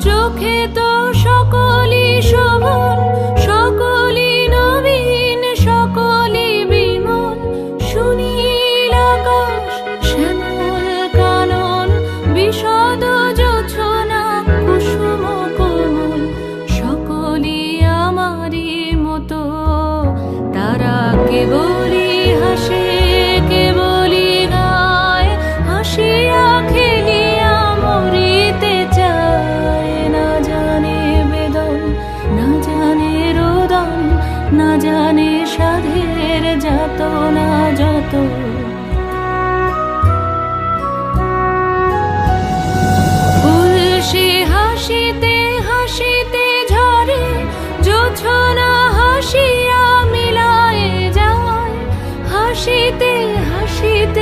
চোখে তো সকলি সমান, সকলই নবীন, সকলই বিমন সুনীল আকাশ, শ্যামল কানন বিশদ যোছনা, কুসুম কোমল। সকলই আমারই মতো, তারা কেবলই হাসে। সাধের যত। না যত হাসিতে হাসিতে ঝরে মিলায় হাসিতে হাসিতে